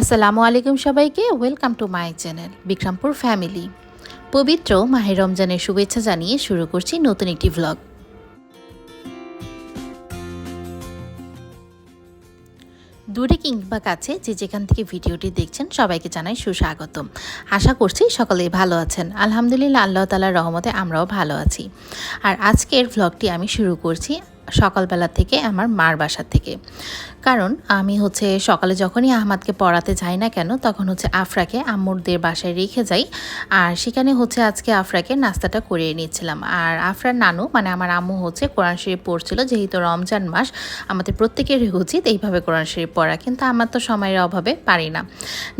আসসালামু আলাইকুম সবাইকে welcome to my channel Bikrampur family পবিত্র মাহের রমজানের শুভেচ্ছা জানিয়ে শুরু করছি নতুন একটি ভ্লগ দূরে কিংবা কাছে যে যেখান থেকে ভিডিওটি দেখছেন, সবাইকে জানাই সুস্বাগতম। আশা করছি সকলেই ভালো আছেন। আলহামদুলিল্লাহ, আল্লাহ তালার রহমতে আমরাও ভালো আছি। আর আজকের ভ্লগটি আমি শুরু করছি সকালবেলা থেকে আমার মার বাসার থেকে। কারণ আমি হচ্ছে সকালে যখনই আহমাদকে পড়াতে যাই না কেন, তখন হচ্ছে আফরাকে আম্মুরদের বাসায় রেখে যাই। আর সেখানে হচ্ছে আজকে আফরাকে নাস্তাটা করিয়ে নিচ্ছিলাম। আর আফরার নানু মানে আমার আম্মু হচ্ছে কোরআন শরীফ পড়ছিল, যেহেতু রমজান মাস, আমাদের প্রত্যেকেরই উচিত এইভাবে কোরআন শরীফ পড়া, কিন্তু আমার তো সময়ের অভাবে পারি না।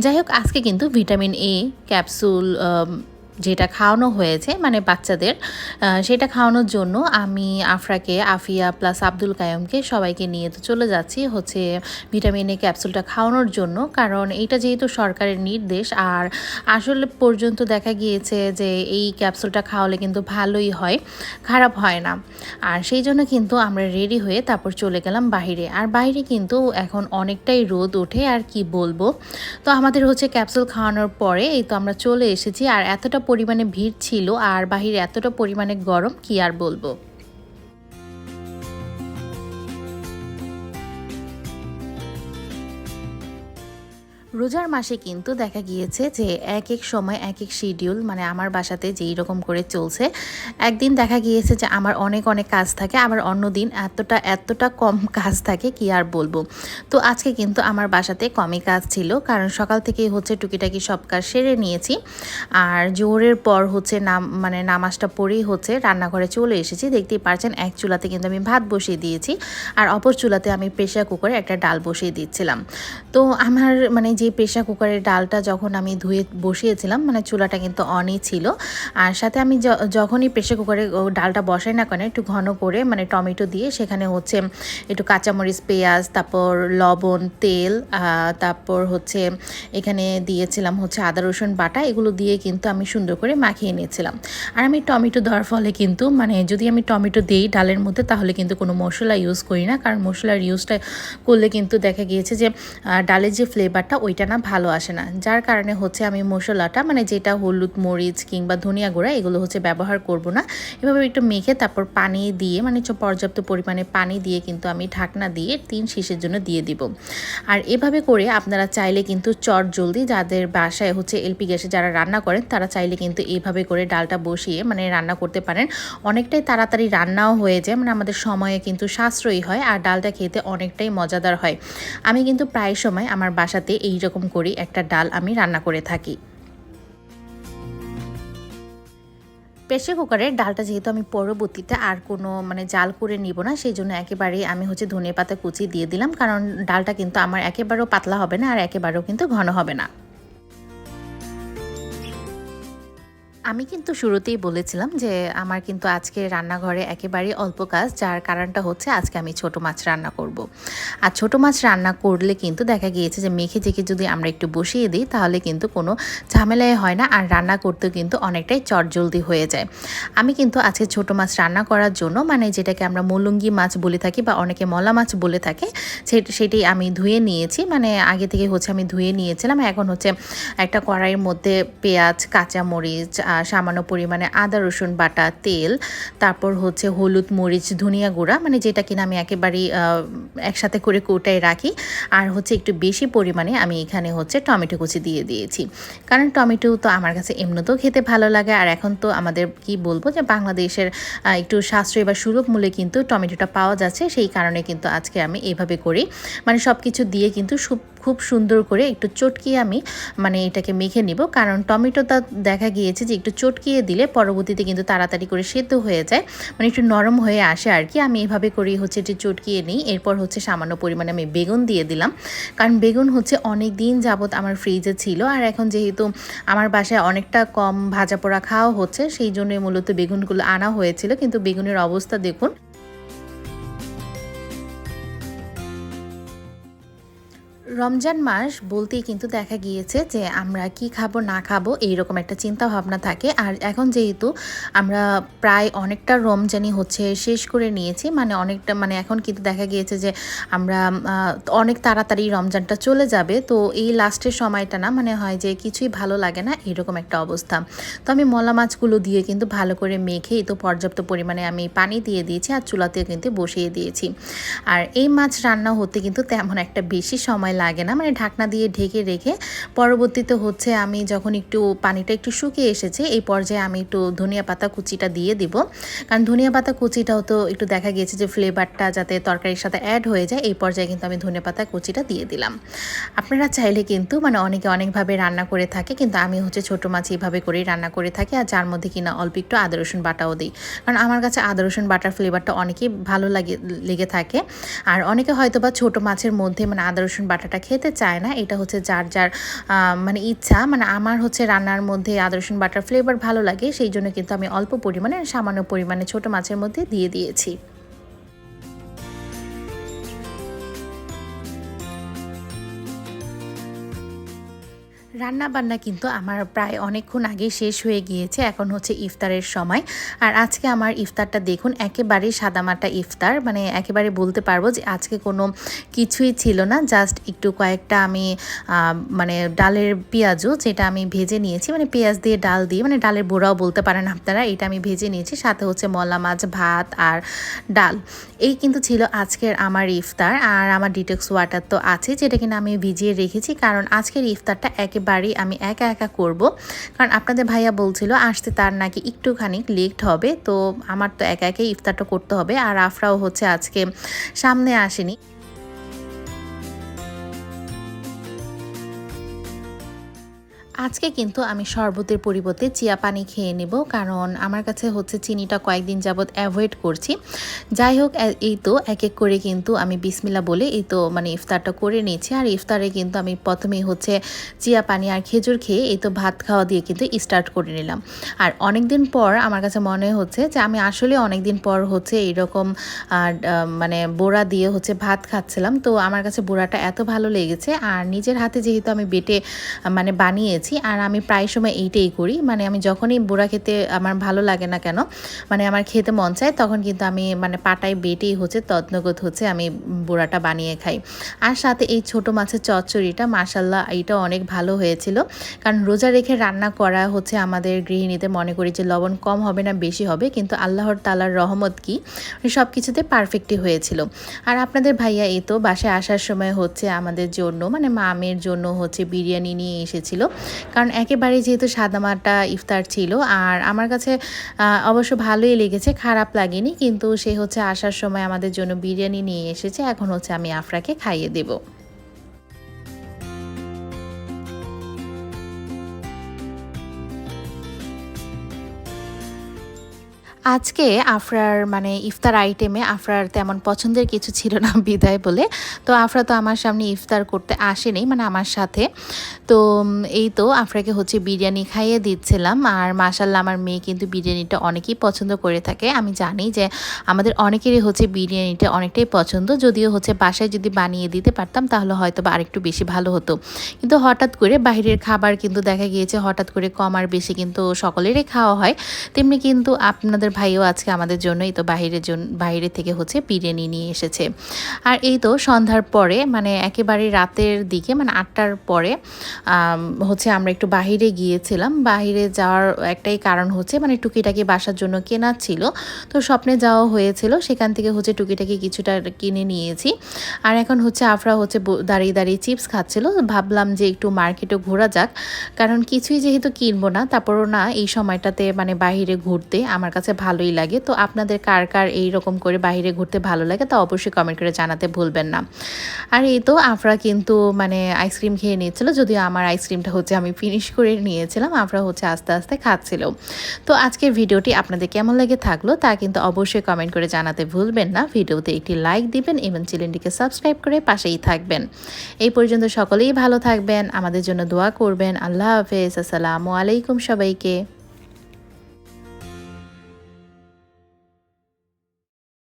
যাই হোক, আজকে কিন্তু ভিটামিন এ, ক্যাপসুল যেটা খাওয়ানো হয়েছে মানে বাচ্চাদের সেটা খাওয়ানোর জন্য আমি আফরাকে, আফিয়া প্লাস আব্দুল কায়মকে সবাইকে নিয়ে তো চলে যাচ্ছি হচ্ছে ভিটামিন এ ক্যাপসুলটা খাওয়ানোর জন্য। কারণ এটা যেহেতু সরকারের নির্দেশ, আর আসলে পর্যন্ত দেখা গিয়েছে যে এই ক্যাপসুলটা খাওয়ালে কিন্তু ভালোই হয়, খারাপ হয় না। আর সেই জন্য কিন্তু আমরা রেডি হয়ে তারপর চলে গেলাম বাহিরে আর বাইরে কিন্তু এখন অনেকটাই রোদ ওঠে, আর কি বলব। তো আমাদের হচ্ছে ক্যাপসুল খাওয়ানোর পরে এই তো আমরা চলে এসেছি, আর এতটা পরিমাণে ভিড় ছিল আর বাহিরে এতটা পরিমাণে গরম কি আর বলব? রোজার মাসে কিন্তু দেখা গিয়েছে যে এক এক সময় এক এক শিডিউল মানে আমার বাসাতে যেই রকম করে চলছে, একদিন দেখা গিয়েছে যে আমার অনেক অনেক কাজ থাকে, আবার অন্য দিন এতটা এতটা কম কাজ থাকে কি আর বলব। তো আজকে কিন্তু আমার বাসাতে কমই কাজ ছিল, কারণ সকাল থেকেই হচ্ছে টুকিটাকি সব কাজ সেরে নিয়েছি। আর জোরের পর হচ্ছে নাম মানে নামাজটা পড়েই হচ্ছে রান্নাঘরে চলে এসেছি। দেখতেই পারছেন, এক চুলাতে কিন্তু আমি ভাত বসিয়ে দিয়েছি, আর অপর চুলাতে আমি প্রেশার কুকারে একটা ডাল বসিয়ে দিচ্ছিলাম। তো আমার মানে যে প্রেশার কুকারের ডালটা যখন আমি ধুয়ে বসিয়েছিলাম মানে চুলাটা কিন্তু অনই ছিল। আর সাথে আমি যখনই প্রেশার কুকারে ডালটা বসাই না কেন, একটু ঘন করে মানে টমেটো দিয়ে সেখানে হচ্ছে একটু কাঁচামরিচ, পেঁয়াজ, তারপর লবণ, তেল তারপর হচ্ছে এখানে দিয়েছিলাম হচ্ছে আদা, রসুন বাটা, এগুলো দিয়ে কিন্তু আমি সুন্দর করে মাখিয়ে নিয়েছিলাম। আর আমি টমেটো দেওয়ার ফলে কিন্তু মানে যদি আমি টমেটো দিই ডালের মধ্যে, তাহলে কিন্তু কোনো মশলা ইউজ করি না। কারণ মশলার ইউজটা করলে কিন্তু দেখা গিয়েছে যে ডালের যে ফ্লেভারটা ওইটা না ভালো আসে না। যার কারণে হচ্ছে আমি মশলাটা মানে যেটা হলুদ, মরিচ কিংবা ধনিয়া গুঁড়া, এগুলো হচ্ছে ব্যবহার করব না। এভাবে একটু মেখে তারপর পানি দিয়ে মানে পর্যাপ্ত পরিমাণে পানি দিয়ে কিন্তু আমি ঢাকনা দিয়ে তিন শীষের জন্য দিয়ে দিব। আর এভাবে করে আপনারা চাইলে কিন্তু চট জলদি, যাদের বাসায় হচ্ছে এলপি গ্যাসে যারা রান্না করেন, তারা চাইলে কিন্তু এইভাবে করে ডালটা বসিয়ে মানে রান্না করতে পারেন। অনেকটাই তাড়াতাড়ি রান্নাও হয়ে যায় মানে আমাদের সময়ে কিন্তু সাশ্রয়ী হয়, আর ডালটা খেতে অনেকটাই মজাদার হয়। আমি কিন্তু প্রায় সময় আমার বাসাতে এই রকম করি, একটা ডাল আমি রান্না করে থাকি। প্রেশার কুকারের ডালটা যেহেতু আমি পরবর্তীতে আর কোনো মানে জাল করে নিব না, সেই জন্য একেবারেই আমি হচ্ছে ধনে পাতা কুচি দিয়ে দিলাম, কারণ ডালটা কিন্তু আমার একেবারেও পাতলা হবে না আর একেবারেও কিন্তু ঘন হবে না। আমি কিন্তু শুরুতেই বলেছিলাম যে আমার কিন্তু আজকে রান্নাঘরে একেবারেই অল্প কাজ, যার কারণটা হচ্ছে আজকে আমি ছোট মাছ রান্না করব। আর ছোট মাছ রান্না করলে কিন্তু দেখা গিয়েছে যে মেখে জেখে যদি আমরা একটু বসিয়ে দিই, তাহলে কিন্তু কোনো ঝামেলাই হয় না আর রান্না করতেও কিন্তু অনেকটাই চটজলদি হয়ে যায় আমি কিন্তু আজকে ছোট মাছ রান্না করার জন্য মানে যেটাকে আমরা মলুঙ্গি মাছ বলে থাকি বা অনেকে মলা মাছ বলে থাকে সেটি আমি ধুয়ে নিয়েছি মানে আগে থেকে হচ্ছে আমি ধুয়ে নিয়েছিলাম, এখন হচ্ছে একটা কড়াইয়ের মধ্যে পেঁয়াজ, কাঁচামরিচ সামান্য পরিমাণে আদা, রসুন বাটা, তেল, তারপর হচ্ছে হলুদ, মরিচ, ধনিয়া গুঁড়া মানে যেটা কিনা আমি একেবারেই একসাথে করে কোটায় রাখি। আর হচ্ছে একটু বেশি পরিমাণে আমি এখানে হচ্ছে টমেটো কুচি দিয়ে দিয়েছি। কারণ টমেটো তো আমার কাছে এমনিতেও খেতে ভালো লাগে। আর এখন তো আমাদের কি বলব যে বাংলাদেশের একটু সাশ্রয়ী বা সুলভ মূল্যে কিন্তু টমেটোটা পাওয়া যাচ্ছে। সেই কারণে কিন্তু আজকে আমি এভাবে করি। মানে সব কিছু দিয়ে কিন্তু খুব সুন্দর করে একটু চটকিয়ে আমি মানে এটাকে মেখে নিব। কারণ টমেটোটা দেখা গিয়েছে যে একটু চটকিয়ে দিলে পরবর্তীতে কিন্তু তাড়াতাড়ি করে সেদ্ধ হয়ে যায় মানে একটু নরম হয়ে আসে আর কি। আমি এভাবে করি হচ্ছে এটি চটকিয়ে নিই। এরপর হচ্ছে সামান্য পরিমাণে আমি বেগুন দিয়ে দিলাম। কারণ বেগুন হচ্ছে অনেক দিন যাবৎ আমার ফ্রিজে ছিল আর এখন যেহেতু আমার বাসায় অনেকটা কম ভাজা পোড়া খাওয়া হচ্ছে, সেই জন্য মূলত বেগুনগুলো আনা হয়েছিল। কিন্তু বেগুনের অবস্থা দেখুন রমজান মাস বলতেই কিন্তু দেখা গিয়েছে যে আমরা কি খাব, না খাব, এইরকম একটা চিন্তা ভাবনা থাকে। আর এখন যেহেতু আমরা প্রায় অনেকটা রমজানই হচ্ছে শেষ করে নিয়েছি মানে অনেকটা মানে এখন কিন্তু দেখা গিয়েছে যে আমরা অনেক তাড়াতাড়ি রমজানটা চলে যাবে। তো এই লাস্টের সময়টা না মানে হয় যে কিছুই ভালো লাগে না এরকম একটা অবস্থা। তো আমি মলা মাছগুলো দিয়ে কিন্তু ভালো করে মেখে তো পর্যাপ্ত পরিমাণে আমি পানি দিয়ে দিয়েছি আর চুলাতেও কিন্তু বসিয়ে দিয়েছি। আর এই মাছ রান্না হতে কিন্তু তেমন একটা বেশি সময় লাগে না মানে ঢাকনা দিয়ে ঢেকে রেখে পরবর্তীতে হচ্ছে আমি যখন একটু পানিটা একটু শুকিয়ে এসেছে, এই পর্যায়ে আমি একটু ধনিয়া পাতা কুচিটা দিয়ে দিব। কারণ ধনিয়া পাতা কুচিটাও তো একটু দেখা গিয়েছে যে ফ্লেভারটা যাতে তরকারির সাথে অ্যাড হয়ে যায়, এই পর্যায়ে কিন্তু আমি ধনিয়া পাতা কুচিটা দিয়ে দিলাম। আপনারা চাইলে কিন্তু মানে অনেকে অনেকভাবে রান্না করে থাকে, কিন্তু আমি হচ্ছে ছোটো মাছ এইভাবে করেই রান্না করে থাকি, আর যার মধ্যে কিনা অল্প একটু আদা, রসুন বাটাও দিই। কারণ আমার কাছে আদা, রসুন, বাটার ফ্লেভারটা অনেকেই ভালো লাগে, লেগে থাকে। আর অনেকে হয়তো বা ছোটো মাছের মধ্যে মানে আদা, রসুন বাটাটা খেতে চায় না। এটা হচ্ছে যার যার মানে ইচ্ছা। মানে আমার হচ্ছে রান্নার মধ্যে আদর্শন বাটার ফ্লেভার ভালো লাগে সেই জন্য কিন্তু আমি অল্প পরিমাণে সামান্য পরিমাণে ছোট মাছের মধ্যে দিয়ে দিয়েছি। রান্না বান্না কিন্তু আমার প্রায় অনেকক্ষণ আগে শেষ হয়ে গিয়েছে, এখন হচ্ছে ইফতারের সময়। আর আজকে আমার ইফতারটা দেখুন, একেবারে সাদামাটা ইফতার মানে একেবারে বলতে পারব যে আজকে কোনো কিছুই ছিল না, জাস্ট একটু কয়েকটা আমি মানে ডালের পেঁয়াজও যেটা আমি ভেজে নিয়েছি মানে পেঁয়াজ দিয়ে ডাল দিয়ে মানে ডালের বোড়াও বলতে পারেন আপনারা, এটা আমি ভেজে নিয়েছি, সাথে হচ্ছে মলা মাছ, ভাত আর ডাল। এই কিন্তু ছিল আজকের আমার ইফতার, আর আমার ডিটক্স ওয়াটার তো আছে, যেটা কিনা আমি ভিজিয়ে রেখেছি, কারণ আজকের ইফতারটা একেবারেই আমি একা একা করব। কারণ আপনাদের ভাইয়া বলছিল আসতে তার নাকি একটুখানি লেট হবে। তো আমার তো একা একাই ইফতারটা করতে হবে। আর আফরাও হচ্ছে আজকে সামনে আসেনি। আজকে কিন্তু আমি শরবতের পরিবর্তে চিয়া পানি খেয়ে নেব, কারণ আমার কাছে হচ্ছে চিনিটা কয়েকদিন যাবৎ অ্যাভয়েড করছি। যাই হোক এই তো এক এক করে কিন্তু আমি বিসমিল্লা বলে এই তো মানে ইফতারটা করে নিয়েছি। আর ইফতারে কিন্তু আমি প্রথমেই হচ্ছে চিয়া পানি আর খেজুর খেয়ে এই তো ভাত খাওয়া দিয়ে কিন্তু স্টার্ট করে নিলাম। আর অনেক দিন পর আমার কাছে মনে হচ্ছে যে আমি আসলে অনেক দিন পর হচ্ছে এইরকম মানে বোড়া দিয়ে হচ্ছে ভাত খাচ্ছিলাম। তো আমার কাছে বোড়াটা এত ভালো লেগেছে। আর নিজের হাতে যেহেতু আমি বেটে মানে বানিয়েছি আর আমি প্রায় সময় এইটাই করি। মানে আমি যখনই বুড়া খেতে আমার ভালো লাগে না কেন মানে আমার খেতে মন চায়, তখন কিন্তু আমি মানে পাটায় বেটেই হচ্ছে, তদ্নগত হচ্ছে আমি বোড়াটা বানিয়ে খাই। আর সাথে এই ছোট মাছের চচ্চড়িটা মাসাল্লাহ এইটা অনেক ভালো হয়েছিল। কারণ রোজা রেখে রান্না করা হচ্ছে আমাদের গৃহিণীতে মনে করি যে লবণ কম হবে না, বেশি হবে, কিন্তু আল্লাহর তালার রহমত কি? সব কিছুতে পারফেক্টই হয়েছিল। আর আপনাদের ভাইয়া এই তো বাসায় আসার সময় হচ্ছে আমাদের জন্য মানে মামের জন্য হচ্ছে বিরিয়ানি নিয়ে এসেছিল। কারণ একেবারে যেহেতু সাদামাটা ইফতার ছিল, আর আমার কাছে অবশ্য ভালোই লেগেছে, খারাপ লাগেনি, কিন্তু সে হচ্ছে আসার সময় আমাদের জন্য বিরিয়ানি নিয়ে এসেছে, এখন হচ্ছে আমি আফরাকে খাইয়ে দেবো। আজকে আফরার মানে ইফতার আইটেমে আফরার তেমন পছন্দের কিছু ছিল না, বিদায় বলে। তো আফরা তো আমার সামনে ইফতার করতে আসেনি মানে আমার সাথে। তো এই তো আফরাকে হচ্ছে বিরিয়ানি খাইয়ে দিচ্ছিলাম। আর মাশাল্লাহ আমার মেয়ে কিন্তু বিরিয়ানিটা অনেকেই পছন্দ করে থাকে। আমি জানি যে আমাদের অনেকেরই হচ্ছে বিরিয়ানিটা অনেকটাই পছন্দ। যদিও হচ্ছে বাসায় যদি বানিয়ে দিতে পারতাম, তাহলে হয়তো বা আরেকটু বেশি ভালো হতো। কিন্তু হঠাৎ করে বাইরের খাবার কিন্তু দেখা গিয়েছে, হঠাৎ করে কম আর বেশি কিন্তু সকলেরই খাওয়া হয়। তেমনি কিন্তু আপনাদের ভাইও আজকে আমাদের জন্যই তো বাইরের জন্য বাইরে থেকে হচ্ছে বিরিয়ানি নিয়ে এসেছে। আর এই তো সন্ধ্যার পরে মানে একেবারে রাতের দিকে মানে আটটার পরে হচ্ছে আমরা একটু বাহিরে গিয়েছিলাম। বাহিরে যাওয়ার একটাই কারণ হচ্ছে মানে টুকিটাকি বাসার জন্য কেনা ছিল। তো স্বপ্নে যাওয়া হয়েছিল, সেখান থেকে হচ্ছে টুকিটাকি কিছুটা কিনে নিয়েছি। আর এখন হচ্ছে আফরা হচ্ছে দাঁড়িয়ে দাঁড়িয়ে চিপস খাচ্ছিল। ভাবলাম যে একটু মার্কেটে ঘোরা যাক, কারণ কিছুই যেহেতু কিনবো না, তারপরও না এই সময়টাতে মানে বাইরে ঘুরতে আমার কাছে ভালোই লাগে। তো আপনাদের কার কার এই রকম করে বাইরে ঘুরতে ভালো লাগে তা অবশ্যই কমেন্ট করে জানাতে ভুলবেন না। আর এই তো আফরা কিন্তু মানে আইসক্রিম খেয়ে নিয়েছিল, যদিও আমার আইসক্রিমটা হচ্ছে আমি ফিনিশ করে নিয়েছিলাম, আফরা হচ্ছে আস্তে আস্তে খাচ্ছিল। তো আজকের ভিডিওটি আপনাদের কেমন লেগে থাকল তা কিন্তু অবশ্যই কমেন্ট করে জানাতে ভুলবেন না। ভিডিওতে একটি লাইক দিবেন এবং চ্যানেলটিকে সাবস্ক্রাইব করে পাশেই থাকবেন। এই পর্যন্ত সকলেই ভালো থাকবেন, আমাদের জন্য দোয়া করবেন। আল্লাহ হাফেজ, আসসালামু আলাইকুম সবাইকে।